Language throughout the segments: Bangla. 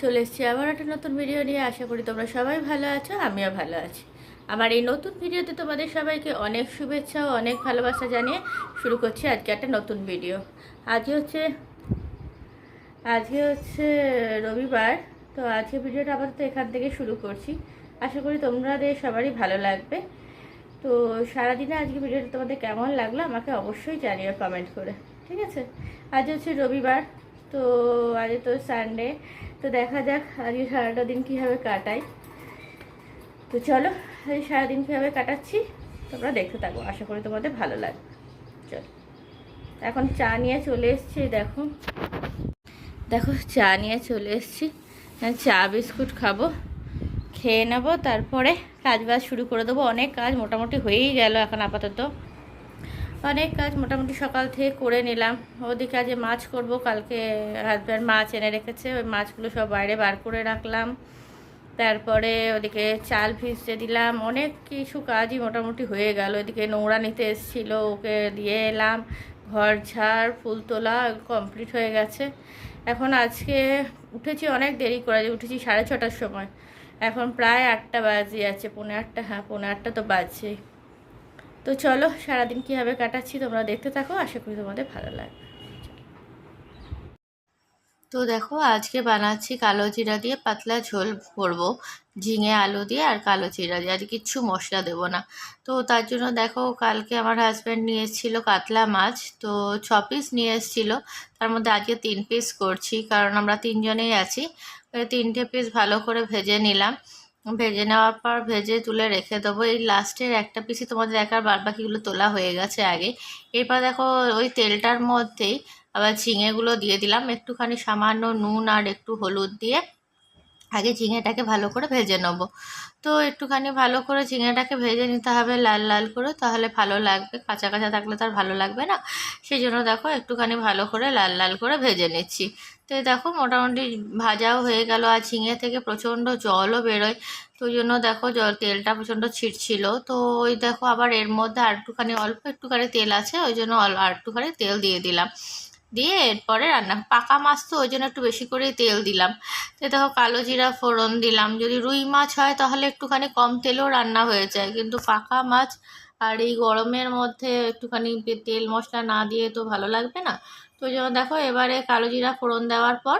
চলে এসেছি আবার একটা নতুন ভিডিও নিয়ে আশা করি তোমরা সবাই ভালো আছো, আমিও ভালো আছি। আমার এই নতুন ভিডিওতে তোমাদের সবাইকে অনেক শুভেচ্ছা ও অনেক ভালোবাসা জানিয়ে শুরু করছি আজকে একটা নতুন ভিডিও আজকে হচ্ছে আজকে হচ্ছে রবিবার, তো আজকে ভিডিওটা আপাতত এখান থেকে শুরু করছি। আশা করি তোমাদের সবারই ভালো লাগবে। তো সারাদিনে আজকে ভিডিওটা তোমাদের কেমন লাগল আমাকে অবশ্যই জানিও কমেন্ট করে, ঠিক আছে? আজ হচ্ছে রবিবার, তো আজ তো সানডে তো দেখা যাক আজকে সারাটা দিন কীভাবে কাটাই। তো চলো আজ সারাদিন কীভাবে কাটাচ্ছি, তোমরা দেখতে থাকো, আশা করি তোমাদের ভালো লাগবে। চলো, এখন চা নিয়ে চলে এসছি, দেখো। দেখো, চা নিয়ে চলে এসছি চা, বিস্কুট খাব, খেয়ে নেব, তারপরে কাজ বাজ শুরু করে দেবো। অনেক কাজ মোটামুটি হয়েই গেল এখন আপাতত। অনেক কাজ মোটামুটি সকাল থেকে করে নিলাম। ওদিকে আজকে মাছ করব, কালকে হাজব্যান্ড মাছ এনে রেখেছে, ওই মাছগুলো সব বাইরে বার করে রাখলাম। তারপরে ওদিকে চাল ভিজতে দিলাম, অনেক কিছু কাজই মোটামুটি হয়ে গেল। ওদিকে নোংরা নিতে এসেছিল, ওকে দিয়ে এলাম। ঘর ঝাড়, ফুল তোলা কমপ্লিট হয়ে গেছে। এখন আজকে উঠেছি অনেক দেরি করে উঠেছি সাড়ে ছটার সময়। এখন প্রায় আটটা বাজে আছে, পৌনে আটটা হ্যাঁ পৌনে আটটা তো বাজছেই। তো চলো, সারাদিন কীভাবে কাটাচ্ছি তোমরা দেখতে থাকো, আশা করি তোমাদের ভালো লাগবে। তো দেখো, আজকে বানাচ্ছি কালো জিরা দিয়ে পাতলা ঝোল করব, ঝিঙে আলু দিয়ে আর কালো জিরা দিয়ে। আর কিচ্ছু মশলা দেবো না। তো তার জন্য দেখো, কালকে আমার হাজব্যান্ড নিয়ে এসেছিল কাতলা মাছ, তো ছ পিস নিয়ে এসেছিল। তার মধ্যে আজকে তিন পিস করছি, কারণ আমরা তিনজনেই আছি। তিনটে পিস ভালো করে ভেজে নিলাম। ভেজে নেওয়ার পর ভেজে তুলে রেখে দেবো। এই লাস্টের একটা পিসই তোমাদের একার বাদ বাকিগুলো তোলা হয়ে গেছে আগে। এরপর দেখো, ওই তেলটার মধ্যেই আবার ঝিঙেগুলো দিয়ে দিলাম। একটুখানি সামান্য নুন আর একটু হলুদ দিয়ে আগে ঝিঙেটাকে ভালো করে ভেজে নেব। তো একটুখানি ভালো করে ঝিঙেটাকে ভেজে নিতে হবে লাল লাল করে, তাহলে ভালো লাগবে। কাঁচা কাঁচা থাকলে তো আর ভালো লাগবে না। সেই জন্য দেখো, একটুখানি ভালো করে লাল লাল করে ভেজে নিচ্ছি। তো দেখো মোটামুটি ভাজাও হয়ে গেল আর ঝিঙে থেকে প্রচণ্ড জলও বেরোয়। তো ওই জন্য দেখো জল তেলটা প্রচণ্ড ছিটছিল। তো ওই দেখো আবার এর মধ্যে আর একটুখানি অল্প একটুখানি তেল আছে, ওই জন্য আর একটুখানি তেল দিয়ে দিলাম। দিয়ে এরপরে রান্না পাকা মাছ তো ওই জন্য একটু বেশি করেই তেল দিলাম। তো দেখো কালো জিরা ফোড়ন দিলাম। যদি রুই মাছ হয় তাহলে একটুখানি কম তেলেও রান্না হয়ে যায়। কিন্তু পাকা মাছ আর এই গরমের মধ্যে একটুখানি তেল মশলা না দিয়ে তো ভালো লাগবে না। তো ওই জন্য দেখো, এবারে কালো জিরা ফোড়ন দেওয়ার পর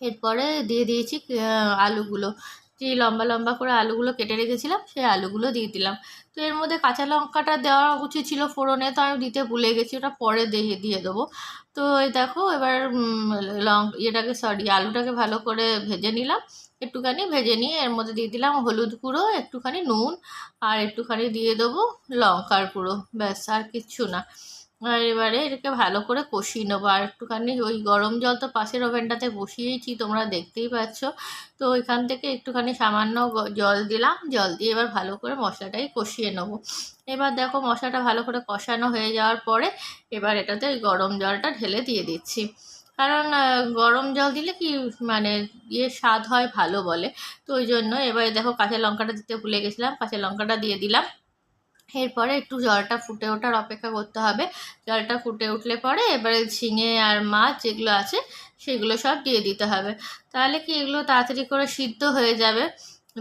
এরপরে দিয়ে দিয়েছি আলুগুলো। যে লম্বা লম্বা করে আলুগুলো কেটে রেখেছিলাম, সেই আলুগুলো দিয়ে দিলাম। তো এর মধ্যে কাঁচা লঙ্কাটা দেওয়া উচিত ছিল ফোড়নে, তো আমি দিতে ভুলে গেছি, ওটা পরে দিয়ে দিয়ে দেবো। তো এই দেখো, এবার লং, ইয়েটাকে, সরি, আলুটাকে ভালো করে ভেজে নিলাম। একটুখানি ভেজে নিয়ে এর মধ্যে দিয়ে দিলাম হলুদ গুঁড়ো, একটুখানি নুন, আর একটুখানি দিয়ে দেবো লঙ্কার গুঁড়ো। ব্যাস, আর কিচ্ছু না। আর এবারে এটাকে ভালো করে কষিয়ে নেব। আর একটুখানি ওই গরম জল তো পাশের ওভেনটাতে বসিয়েছি, তোমরা দেখতেই পাচ্ছ। তো ওইখান থেকে একটুখানি সামান্য জল দিলাম। জল দিয়ে এবার ভালো করে মশলাটাই কষিয়ে নেব। এবার দেখো মশলাটা ভালো করে কষানো হয়ে যাওয়ার পরে এবার এটাতে ওই গরম জলটা ঢেলে দিয়ে দিচ্ছি। কারণ গরম জল দিলে কি মানে ইয়ে স্বাদ হয় ভালো বলে। তো ওই জন্য এবারে দেখো কাঁচা লঙ্কাটা দিতে ভুলে গেছিলাম। কাঁচা লঙ্কাটা দিয়ে দিলাম। এরপরে একটু জলটা ফুটে ওঠার অপেক্ষা করতে হবে। জলটা ফুটে উঠলে পরে এবারে ঝিঙে আর মাছ যেগুলো আছে সেগুলো সব দিয়ে দিতে হবে। তাহলে কি এগুলো তাড়াতাড়ি করে সিদ্ধ হয়ে যাবে?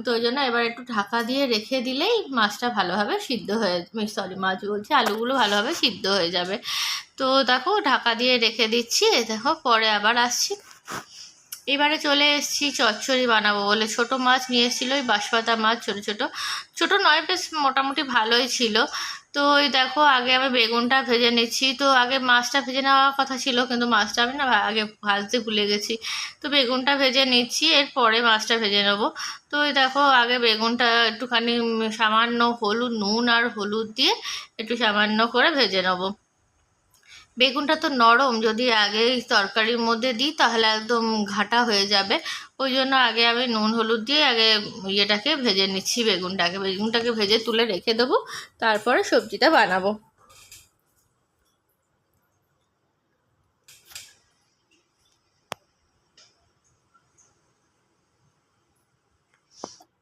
তো ওই জন্য এবার একটু ঢাকা দিয়ে রেখে দিলেই মাছটা ভালোভাবে সিদ্ধ হয়ে সরি মাছ বলছি, আলুগুলো ভালোভাবে সিদ্ধ হয়ে যাবে। তো দেখো ঢাকা দিয়ে রেখে দিচ্ছি। দেখো, পরে আবার আসছি। এবারে চলে এসেছি, চচ্চড়ি বানাবো বলে। ছোট মাছ নিয়ে এসেছিল, ওই বাঁশপাতা মাছ ছোট ছোট। ছোট নয়, বেশ মোটামুটি ভালোই ছিল। তো ওই দেখো, আগে আমি বেগুনটা ভেজে নিচ্ছি। তো আগে মাছটা ভেজে নেওয়ার কথা ছিল, কিন্তু মাছটা আমি না আগে ভাজতে ভুলে গেছি। তো বেগুনটা ভেজে নিচ্ছি, এরপরে মাছটা ভেজে নেব। তো ওই দেখো, আগে বেগুনটা একটুখানি সামান্য হলুদ, নুন আর হলুদ দিয়ে একটু সামান্য করে ভেজে নেব। বেগুনটা তো নরম, যদি আগে তরকারির মধ্যে দিই তাহলে একদম ঘাটা হয়ে যাবে। ওই জন্য আগে আমি নুন, হলুদ দিয়ে আগে ইয়েটাকে ভেজে নিচ্ছি, বেগুনটাকে। বেগুনটাকে ভেজে তুলে রেখে দেবো, তারপরে সবজিটা বানাবো।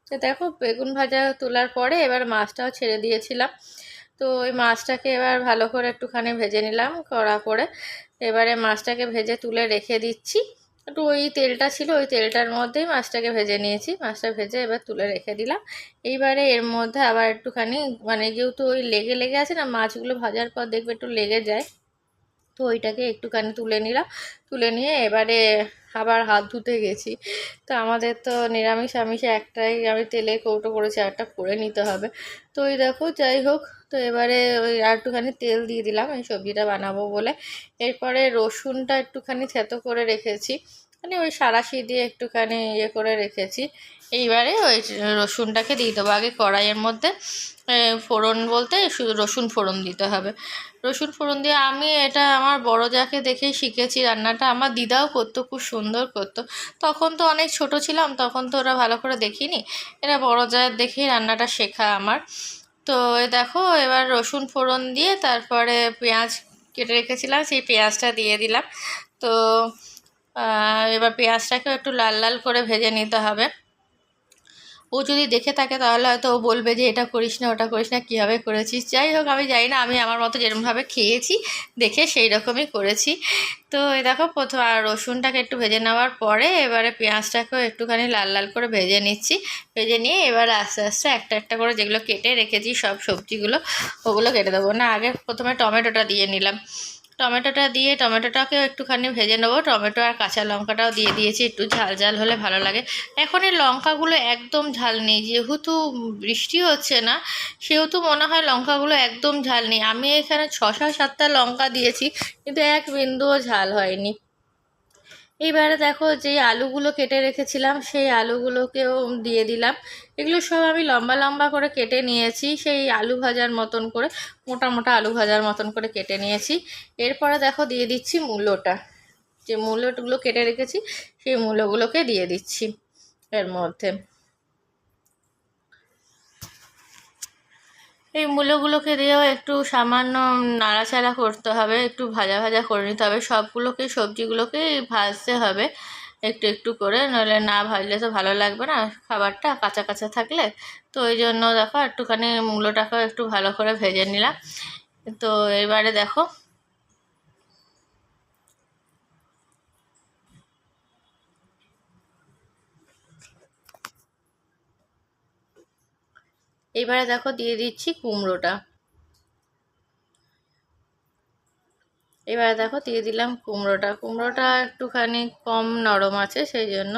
তো দেখো, বেগুন ভাজা তোলার পরে এবার মাছটাও ছেড়ে দিয়েছিলাম। তো ওই মাছটাকে এবার ভালো করে একটুখানি ভেজে নিলাম কড়া করে। এবারে মাছটাকে ভেজে তুলে রেখে দিচ্ছি। একটু ওই তেলটা ছিল, ওই তেলটার মধ্যেই মাছটাকে ভেজে নিয়েছি। মাছটা ভেজে এবার তুলে রেখে দিলাম। এইবারে এর মধ্যে আবার একটুখানি মানে যেহেতু ওই লেগে লেগে আছে না, মাছগুলো ভাজার পর দেখবে একটু লেগে যায়। তো ওইটাকে একটুখানি তুলে নিলাম। তুলে নিয়ে এবারে আবার হাত ধুতে গেছি। তো আমাদের তো নিরামিষ, আমিষে একটাই। আমি তেলে কৌটো করেছি একটা করে নিতে হবে। তো ওই দেখো, যাই হোক, তো এবারে ওই আর একটুখানি তেল দিয়ে দিলাম। এই সবজিটা বানাবো বলে। এরপরে রসুনটা একটুখানি থেতো করে রেখেছি। মানে ওই সারাশি দিয়ে একটুখানি ইয়ে করে রেখেছি। এইবারে ওই রসুনটাকে দিয়ে দেবো। আগে কড়াইয়ের মধ্যে ফোড়ন বলতে শুধু রসুন ফোড়ন দিতে হবে। রসুন ফোড়ন দিয়ে আমি এটা আমার বড় যাকে দেখেই শিখেছি রান্নাটা, আমার দিদাও করতো, খুব সুন্দর করতো। তখন তো অনেক ছোট ছিলাম, তখন তো ওরা ভালো করে দেখিনি। এরা বড় জায়ের দেখেই রান্নাটা শেখা আমার। তো দেখো, এবার রসুন ফোড়ন দিয়ে তারপরে পেঁয়াজ কেটে রেখেছিলাম, সেই পেঁয়াজটা দিয়ে দিলাম। তো এবার পেঁয়াজটাকে একটু লাল লাল করে ভেজে নিতে হবে। ও যদি দেখে থাকে তাহলে হয়তো ও বলবে যে, এটা করিস না, ওটা করিস না, কীভাবে করেছিস? যাই হোক, আমি জানি না, আমি আমার মতো যেরকমভাবে খেয়েছি, দেখে সেই রকমই করেছি। তো এই দেখো, প্রথম আর রসুনটাকে একটু ভেজে নেওয়ার পরে এবারে পেঁয়াজটাকেও একটুখানি লাল লাল করে ভেজে নিচ্ছি। ভেজে নিয়ে এবার আস্তে আস্তে একটা একটা করে যেগুলো কেটে রেখেছি, সব সবজিগুলো, ওগুলো কেটে দেবো। না, আগে প্রথমে টমেটোটা দিয়ে নিলাম। টমেটোটা দিয়ে টমেটোটাকেও একটুখানি ভেজে নেব। টমেটো আর কাঁচা লঙ্কাটাও দিয়ে দিয়েছি, একটু ঝাল ঝাল হলে ভালো লাগে। এখন এই লঙ্কাগুলো একদম ঝাল নেই, যেহেতু বৃষ্টি হচ্ছে না, সেহেতু মনে হয় লঙ্কাগুলো একদম ঝাল নেই। আমি এখানে ছশো সাতটা লঙ্কা দিয়েছি, কিন্তু এক বিন্দুও ঝাল হয়নি। এইবারে দেখো যেই আলুগুলো কেটে রেখেছিলাম, সেই আলুগুলোকেও দিয়ে দিলাম। এগুলো সব আমি লম্বা লম্বা করে কেটে নিয়েছি, সেই আলু ভাজার মতন করে, মোটা মোটা আলু ভাজার মতন করে কেটে নিয়েছি। এরপরে দেখো দিয়ে দিচ্ছি মূলোটা যে মূলোগুলো কেটে রেখেছি, সেই মূলোগুলোকে দিয়ে দিচ্ছি এর মধ্যে। এই মূলোগুলোকে দিয়েও একটু সামান্য নাড়াচাড়া করতে হবে, একটু ভাজা ভাজা করে নিতে হবে। সবগুলোকে, সবজিগুলোকে ভাজতে হবে একটু একটু করে। নইলে না ভাজলে তো ভালো লাগবে না খাবারটা, কাঁচা কাঁচা থাকলে। তো ওই জন্য দেখো একটুখানি মূলোটাকেও একটু ভালো করে ভেজে নিলাম। তো এবারে দেখো এবারে দেখো দিয়ে দিচ্ছি কুমড়োটা। এবারে দেখো দিয়ে দিলাম কুমড়োটা। কুমড়োটা একটুখানি কম নরম আছে, সেই জন্য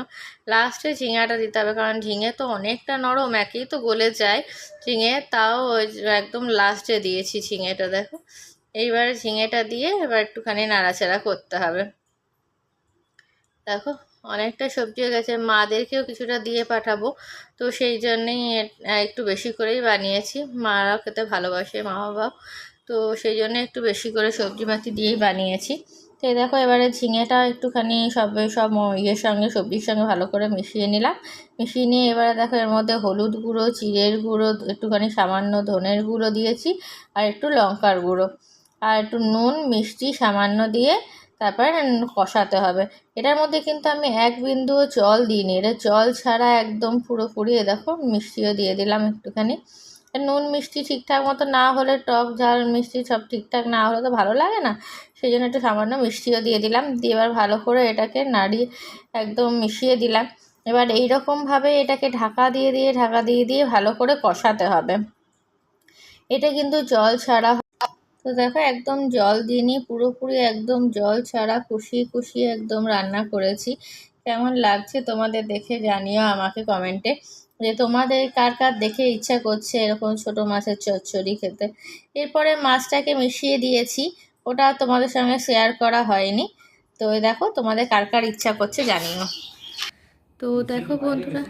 লাস্টে ঝিঙাটা দিতে হবে, কারণ ঝিঙে তো অনেকটা নরম, একেই তো গলে যায়। ঝিঙে তাও একদম লাস্টে দিয়েছি ঝিঙেটা, দেখো। এইবারে ঝিঙেটা দিয়ে এবার একটুখানি নাড়াচাড়া করতে হবে। দেখো অনেকটা সবজি হয়ে গেছে। মাদেরকেও কিছুটা দিয়ে পাঠাবো। তো সেই জন্যেই একটু বেশি করেই বানিয়েছি। মারাও খেতে ভালোবাসে মা বাবাও তো সেই জন্য একটু বেশি করে সবজি পাতি দিয়েই বানিয়েছি। তো এই দেখো, এবারে ঝিঙেটা একটুখানি সব সব ইয়ের সঙ্গে, সবজির সঙ্গে ভালো করে মিশিয়ে নিলাম। মিশিয়ে নিয়ে এবারে দেখো, এর মধ্যে হলুদ গুঁড়ো জিরের গুঁড়ো, একটুখানি সামান্য ধনের গুঁড়ো দিয়েছি। আর একটু লঙ্কার গুঁড়ো। আর একটু নুন, মিষ্টি সামান্য দিয়ে তারপরে কষাতে হবে। এটার মধ্যে কিন্তু আমি এক বিন্দুও জল দিইনি। এটা জল ছাড়া একদম পুরোপুরি, এ দেখো, মিষ্টিও দিয়ে দিলাম একটুখানি। নুন মিষ্টি ঠিকঠাক মতো না হলে টক, ঝাল মিষ্টি সব ঠিকঠাক না হলে তো ভালো লাগে না। সেই জন্য একটু সামান্য মিষ্টিও দিয়ে দিলাম। দিয়ে এবার ভালো করে এটাকে নাড়িয়ে একদম মিশিয়ে দিলাম। এবার এই এইরকমভাবে এটাকে ঢাকা দিয়ে দিয়ে, ঢাকা দিয়ে দিয়ে ভালো করে কষাতে হবে। এটা কিন্তু জল ছাড়া তো দেখো, একদম জল দিইনি, পুরোপুরি একদম জল ছাড়া কষিয়ে কষিয়ে একদম রান্না করেছি। কেমন লাগছে তোমাদের দেখে জানিও আমাকে কমেন্টে। যে তোমাদের কার কার দেখে ইচ্ছা করছে এরকম ছোট মাছের চচ্চড়ি খেতে। এরপরে মাছটাকে মিশিয়ে দিয়েছি, ওটা তোমাদের সঙ্গে শেয়ার করা হয়নি। তো দেখো, তোমাদের কার কার ইচ্ছা করছে জানিও। তো দেখো বন্ধুরা,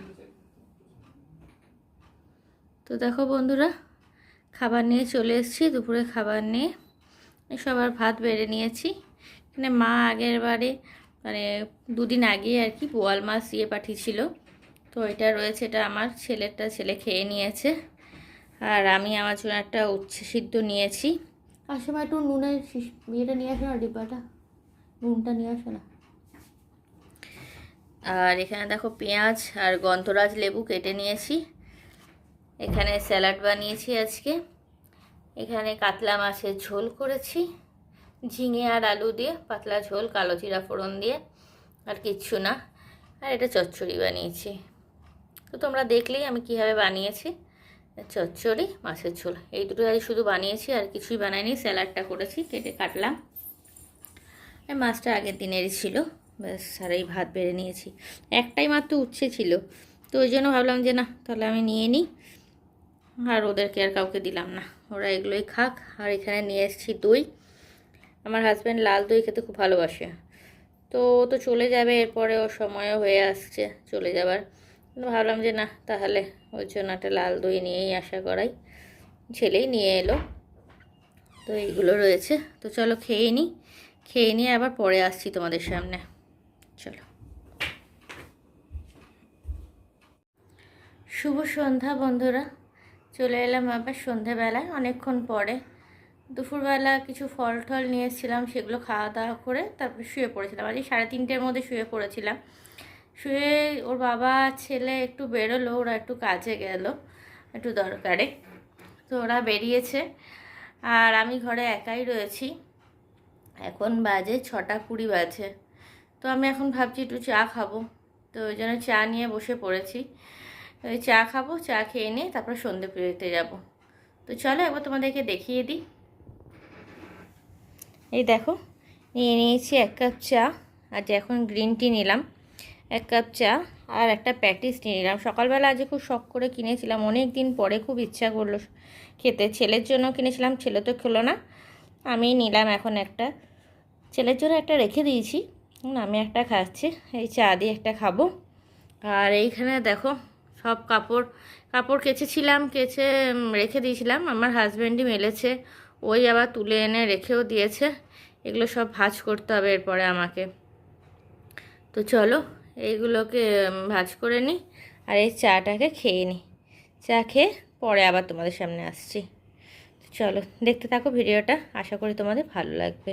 তো দেখো বন্ধুরা খাবার নিয়ে চলে এসেছি দুপুরে খাবার নিয়ে। সবার ভাত বেড়ে নিয়েছি। এখানে মা আগের বারে মানে দুদিন আগে আর কি বোয়াল মাছ দিয়ে পাঠিয়েছিল। তো এটা রয়েছে এটা আমার ছেলেরটা ছেলে খেয়ে নিয়েছে। আর আমি আমার জন্য একটা উচ্ছে সিদ্ধ নিয়েছি। আর সময় একটু নুনের ইয়েটা নিয়ে আসো না ডিব্বাটা। নুনটা নিয়ে আসো না। আর এখানে দেখো পেঁয়াজ আর গন্ধরাজ লেবু কেটে নিয়েছি। এখানে স্যালাড বানিয়েছি আজকে। এখানে কাতলা মাছের ঝোল করেছি, ঝিঙে আর আলু দিয়ে, পাতলা ঝোল, কালো জিরা ফোড়ন দিয়ে, আর কিচ্ছু না। আর এটা চচ্চড়ি বানিয়েছি। তো তোমরা দেখলেই আমি কীভাবে বানিয়েছি। চচ্চড়ি, মাছের ঝোল, এই দুটো শুধু বানিয়েছি, আর কিছুই বানাইনি, স্যালাডটা করেছি, কেটে কাটলাম। মাছটা আগের দিনেরই ছিল, ব্যাস, আর এই ভাত বেড়ে নিয়েছি। একটাই মাত্র উচ্ছে ছিল, তো ওই জন্য ভাবলাম যে না, তাহলে আমি নিয়ে নিই। আর ওদেরকে আর কাউকে দিলাম না। ওরা এগুলোই খাক। আর এখানে নিয়ে এসেছি দই। আমার হাজব্যান্ড লাল দই খেতে খুব ভালোবাসে। তো ও তো চলে যাবে, এরপরে ওর সময়ও হয়ে আসছে চলে যাবার। ভাবলাম যে না, তাহলে ওর জন্য একটা লাল দই নিয়েই আশা করাই। ছেলেই নিয়ে এলো। তো এইগুলো রয়েছে। তো চলো খেয়ে নিই খেয়ে নিয়ে আবার পরে আসছি তোমাদের সামনে। চলো। শুভ সন্ধ্যা বন্ধুরা। চলে এলাম আবার সন্ধেবেলায়, অনেকক্ষণ পরে। দুপুরবেলা কিছু ফল টল নিয়ে এসেছিলাম সেগুলো খাওয়া দাওয়া করে তারপর শুয়ে পড়েছিলাম। আজকে সাড়ে তিনটের মধ্যে শুয়ে পড়েছিলাম। শুয়ে ওর বাবা, ছেলে একটু বেরোলো, ওরা একটু কাজে গেল, একটু দরকারে। তো ওরা বেরিয়েছে, আর আমি ঘরে একাই রয়েছি। এখন বাজে ছটা কুড়ি বাজে। তো আমি এখন ভাবছি একটু চা খাব। তো ওই জন্য চা নিয়ে বসে পড়েছি। ওই চা খাব, চা খেয়ে নিয়ে তারপর সন্ধে পেতে যাব। তো চলো একবার তোমাদেরকে দেখিয়ে দিই। এই দেখো, নিয়ে নিয়েছি এক কাপ চা, আর এখন গ্রিন টি নিলাম, এক কাপ চা আর একটা প্যাটিস নিয়ে নিলাম। সকালবেলা আজকে খুব শখ করে কিনেছিলাম অনেক দিন পরে খুব ইচ্ছা করল খেতে। ছেলের জন্য কিনেছিলাম, ছেলে তো খেলো না, আমি নিলাম এখন একটা। ছেলের জন্য একটা রেখে দিয়েছি আমি একটা খাচ্ছি, এই চা দিয়ে একটা খাব। আর এইখানে দেখো সব কাপড় কাপড় কেচেছিলাম, কেচে রেখে দিয়েছিলাম। আমার হাজব্যান্ডই মেলেছে, ওই আবার তুলে এনে রেখেও দিয়েছে। এগুলো সব ভাজ করতে হবে এরপরে আমাকে। তো চলো, এইগুলোকে ভাজ করে নিই আর এই চাটাকে খেয়ে নিই চা খেয়ে পরে আবার তোমাদের সামনে আসছি। চলো, দেখতে থাকো ভিডিওটা। আশা করি তোমাদের ভালো লাগবে।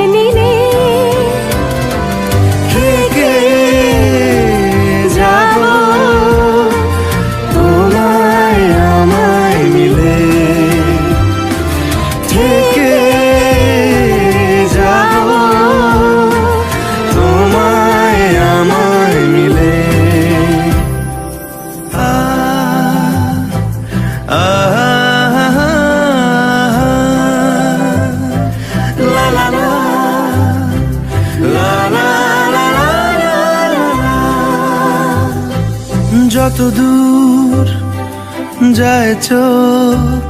দূর যায় চোখ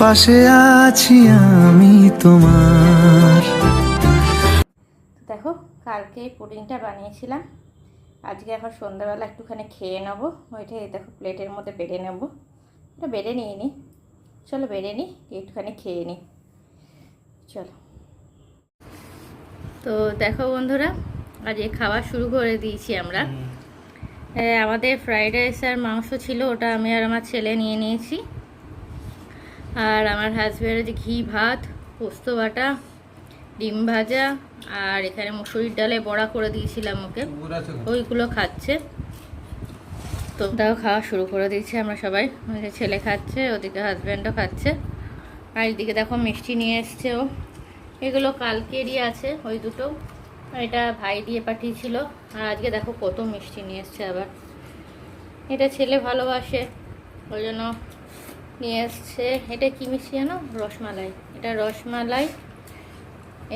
পাশে আছি আমি তোমার। দেখো কালকে পুডিংটা বানিয়েছিলাম। আজকে এখন সন্ধ্যাবেলা একটুখানি খেয়ে নেব। ওইটা দেখো প্লেটের মধ্যে বেড়ে নেব। এটা বেড়ে নিয়ে নিই চলো বেড়ে নিই একটুখানি খেয়ে নিই চলো। তো দেখো বন্ধুরা আজকে খাওয়া শুরু করে দিয়েছি আমরা। আমাদের ফ্রাইড রাইস আর মাংস ছিল ওটা আমি আর আমার ছেলে নিয়ে নিয়েছি। আর আমার হাজব্যান্ডের যে ঘি ভাত পোস্ত বাটা ডিম ভাজা আর এখানে মুসুরির ডালে বড়া করে দিয়েছিলাম ওকে। ওইগুলো খাচ্ছে। তো তাও খাওয়া শুরু করে দিয়েছি আমরা সবাই। ওই ছেলে খাচ্ছে ওদিকে হাজব্যান্ডও খাচ্ছে। আর এদিকে দেখো মিষ্টি নিয়ে এসছে ও। এগুলো কালকেরই আছে ওই দুটো। এটা ভাই দিয়ে পাঠিয়েছিল। আর আজকে দেখো কত মিষ্টি নিয়ে এসছে আবার। এটা ছেলে ভালোবাসে, ওই জন্য নিয়ে এসছে। এটা কি মিষ্টি জানো? রসমালাই। এটা রসমালাই,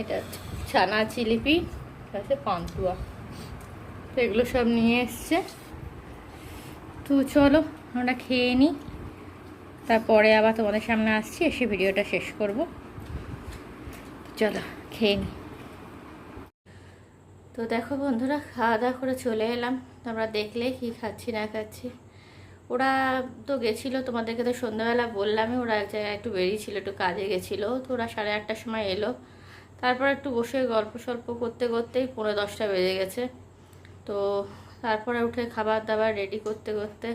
এটা ছানা জিলিপি আছে পান্তুয়া। তো এগুলো সব নিয়ে এসছে। তো চলো, আমরা খেয়ে নিই তারপরে আবার তোমাদের সামনে আসছি, এসে ভিডিওটা শেষ করব। চলো, খেয়ে নিই তো দেখো বন্ধুরা খাওয়া দাওয়া করে চলে এলাম। তোমরা দেখলে কি খাচ্ছি, না খাচ্ছি। ওরা তো গেছিল, তোমাদেরকে তো সন্ধ্যাবেলা বললামই, ওরা এক জায়গায় একটু বেরিয়েছিল, একটু কাজে গেছিল। তো ওরা সাড়ে আটটার সময় এলো। তারপর একটু বসে গল্প সল্প করতে করতেই পনেরো দশটা বেজে গেছে। তো তারপরে উঠে খাবার দাবার রেডি করতে করতে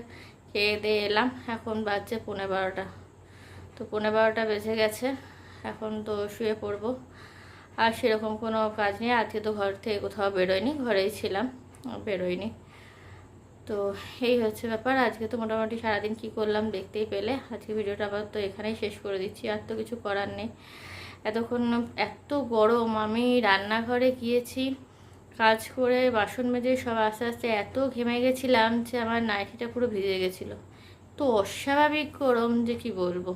খেয়ে দিয়ে এলাম। এখন বাজছে পনেরো বারোটা। তো পনেরো বারোটা বেজে গেছে। এখন তো শুয়ে পড়ব। আর সেরকম কোনো কাজ নেই, আজকে তো ঘর থেকে কোথাও বেরোয়নি, ঘরেই ছিলাম, বেরোয়নি। তো এই হচ্ছে ব্যাপার, আজকে তো মোটামুটি সারাদিন কি করলাম দেখতেই পেলে, আজকে ভিডিওটা আবার তো এখানেই শেষ করে দিচ্ছি, আর তো কিছু করার নেই। এতক্ষণ এত গরম, আমি রান্নাঘরে গিয়েছি, কাজ করে বাসন মেজে সব আস্তে আস্তে এত ঘেমে গেছিলাম যে আমার নাইটিটা পুরো ভিজে গেছিল। তো অস্বাভাবিক গরম যে কি বলব।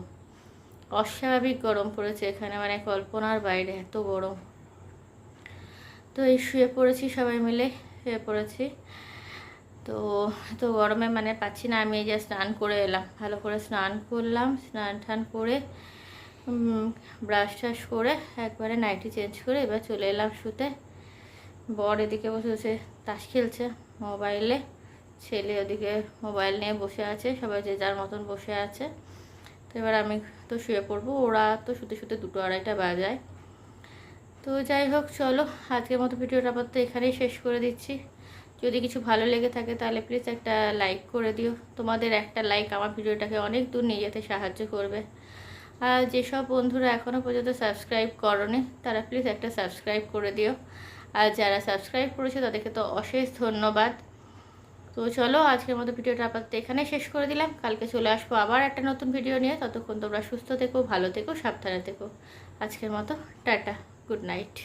অস্বাভাবিক গরম পড়েছে এখানে মানে কল্পনার বাইরে, এত গরম। তো এই শুয়ে পড়েছি সবাই মিলে, শুয়ে পড়েছি। তো তো গরমে মানে পাচ্ছি না, আমি এই যে স্নান করে এলাম। ভালো করে স্নান করলাম, স্নান টান করে ব্রাশ টাশ করে, একবারে নাইটি চেঞ্জ করে এবার চলে এলাম শুতে। বর এদিকে বসে বসে তাস খেলছে মোবাইলে ছেলে ওদিকে মোবাইল নিয়ে বসে আছে, সবাই যে যার মতন বসে আছে। তো এবার আমি তো শুয়ে পড়ব। ওরা তো শুতে শুতে দুটো আড়াইটা বাজায়। তো যাই হোক, চলো, আজকের মতো ভিডিওটা আপাতত এখানেই শেষ করে দিচ্ছি। যদি কিছু ভালো লেগে থাকে তাহলে প্লিজ একটা লাইক করে দিও। তোমাদের একটা লাইক আমার ভিডিওটাকে অনেক দূর নিয়ে যেতে সাহায্য করবে। আর যেসব বন্ধুরা এখনও পর্যন্ত সাবস্ক্রাইব করনি, তারা প্লিজ একটা সাবস্ক্রাইব করে দিও। আর যারা সাবস্ক্রাইব করেছে তাদেরকে তো অশেষ ধন্যবাদ। তো চলো, আজকের মতো ভিডিওটা আপাতত এখানে শেষ করে দিলাম। কালকে চলে আসব আবার একটা নতুন ভিডিও নিয়ে। ততক্ষণ তোমরা সুস্থ থেকো, ভালো থেকো, সাবধানে থেকো। আজকের মতো, টাটা, গুড নাইট।